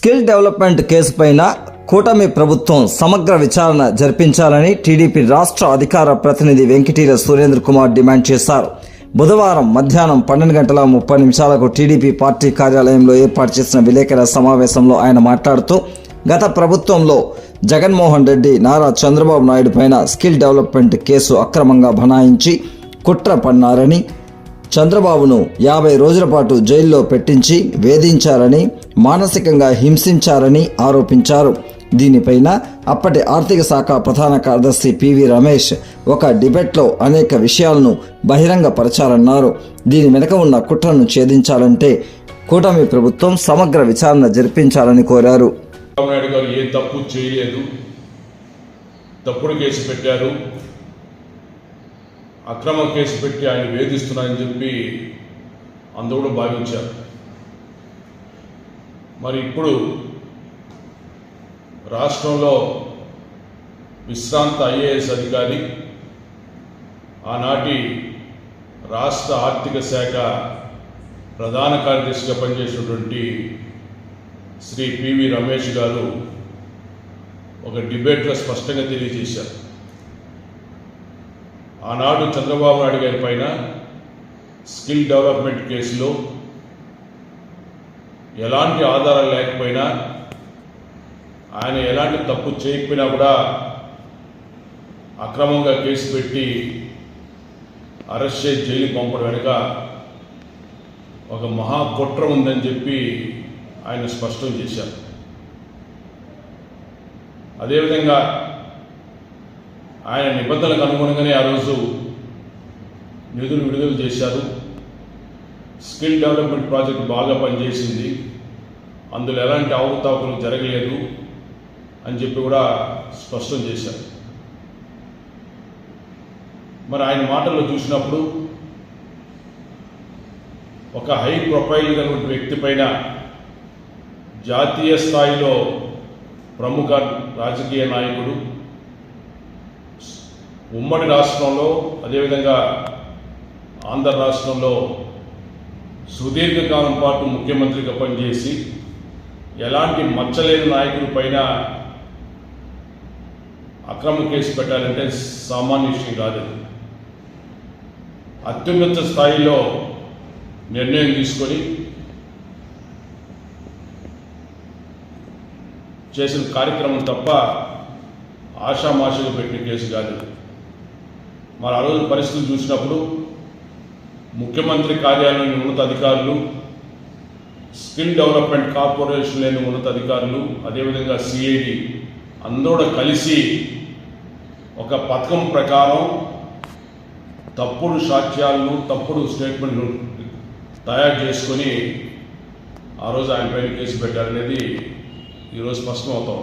Skill development కేసుపైన కూటమి ప్రభుత్వం సమగ్ర విచారణ జరిపించాలని టీడీపీ రాష్ట్ర అధికార ప్రతినిధి వెంకటీల సురేంద్ర కుమార్ డిమాండ్ చేశారు. బుధవారం మధ్యాహ్నం పన్నెండు గంటల ముప్పై నిమిషాలకు టీడీపీ పార్టీ కార్యాలయంలో ఏర్పాటు చేసిన విలేకరుల సమావేశంలో ఆయన మాట్లాడుతూ గత ప్రభుత్వంలో జగన్మోహన్ రెడ్డి నారా చంద్రబాబు నాయుడు పైన స్కిల్ డెవలప్మెంట్ కేసు అక్రమంగా బనాయించి కుట్ర పన్నారని చంద్రబాబును యాభై రోజుల పాటు జైల్లో పెట్టించి వేధించారని మానసికంగా హింసించారని ఆరోపించారు. దీనిపైన అప్పటి ఆర్థిక శాఖ ప్రధాన కార్యదర్శి పివి రమేష్ ఒక డిబేట్లో అనేక విషయాలను బహిరంగపరచారన్నారు. దీని వెనుక ఉన్న కుట్రను ఛేదించాలంటే కూటమి ప్రభుత్వం సమగ్ర విచారణ జరిపించాలని కోరారు. ఏ తప్పు చేయలేదు. తప్పుడు కేసు పెట్టారు. అక్రమ కేసు పెట్టి ఆయన వేధిస్తున్నారని చెప్పి అందరూ కూడా భావించారు. మరి ఇప్పుడు రాష్ట్రంలో విశ్రాంత ఐఏఎస్ అధికారి ఆనాటి రాష్ట్ర ఆర్థిక శాఖ ప్రధాన కార్యదర్శిగా పనిచేసినటువంటి శ్రీ పివి రమేష్ గారు ఒక డిబేట్లో స్పష్టంగా తెలియజేశారు. ఆనాడు చంద్రబాబు నాయుడు గారి పైన స్కిల్ డెవలప్మెంట్ కేసులో ఎలాంటి ఆధారాలు లేకపోయినా ఆయన ఎలాంటి తప్పు చేయకపోయినా కూడా అక్రమంగా కేసు పెట్టి అరెస్ట్ చేసి జైలుకి పంపడం వెనుక ఒక మహాకుట్ర ఉందని చెప్పి ఆయన స్పష్టం చేశారు. అదేవిధంగా ఆయన నిబంధనలకు అనుగుణంగానే ఆ రోజు నిధులు విడుదల చేశారు. స్కిల్ డెవలప్మెంట్ ప్రాజెక్ట్ బాగా పనిచేసింది. అందులో ఎలాంటి అవతాపులు జరగలేదు అని చెప్పి కూడా స్పష్టం చేశారు. మరి ఆయన మాటల్లో చూసినప్పుడు ఒక హై ప్రొఫైల్ కలిగిన వ్యక్తి పైన జాతీయ స్థాయిలో ప్రముఖ రాజకీయ నాయకుడు ఉమ్మడి రాష్ట్రంలో అదేవిధంగా ఆంధ్ర రాష్ట్రంలో సుదీర్ఘకాలం పాటు ముఖ్యమంత్రిగా పనిచేసి ఎలాంటి మచ్చలేని నాయకుడి పైన అక్రమ కేసు పెట్టాలంటే సామాన్య విషయం కాదు. అత్యున్నత స్థాయిలో నిర్ణయం తీసుకొని చేసిన కార్యక్రమం తప్ప ఆషామాషగా పెట్టిన కేసు కాదు. మరి ఆ రోజు పరిస్థితులు చూసినప్పుడు ముఖ్యమంత్రి కార్యాలయం ఉన్నత అధికారులు స్కిల్ డెవలప్మెంట్ కార్పొరేషన్లోని ఉన్నత అధికారులు అదేవిధంగా సిఐడి అందరూ కలిసి ఒక పథకం ప్రకారం తప్పుడు సాక్ష్యాలను తప్పుడు స్టేట్మెంట్లు తయారు చేసుకొని ఆ రోజు ఆయన పైన కేసు పెట్టారనేది ఈరోజు స్పష్టమవుతాం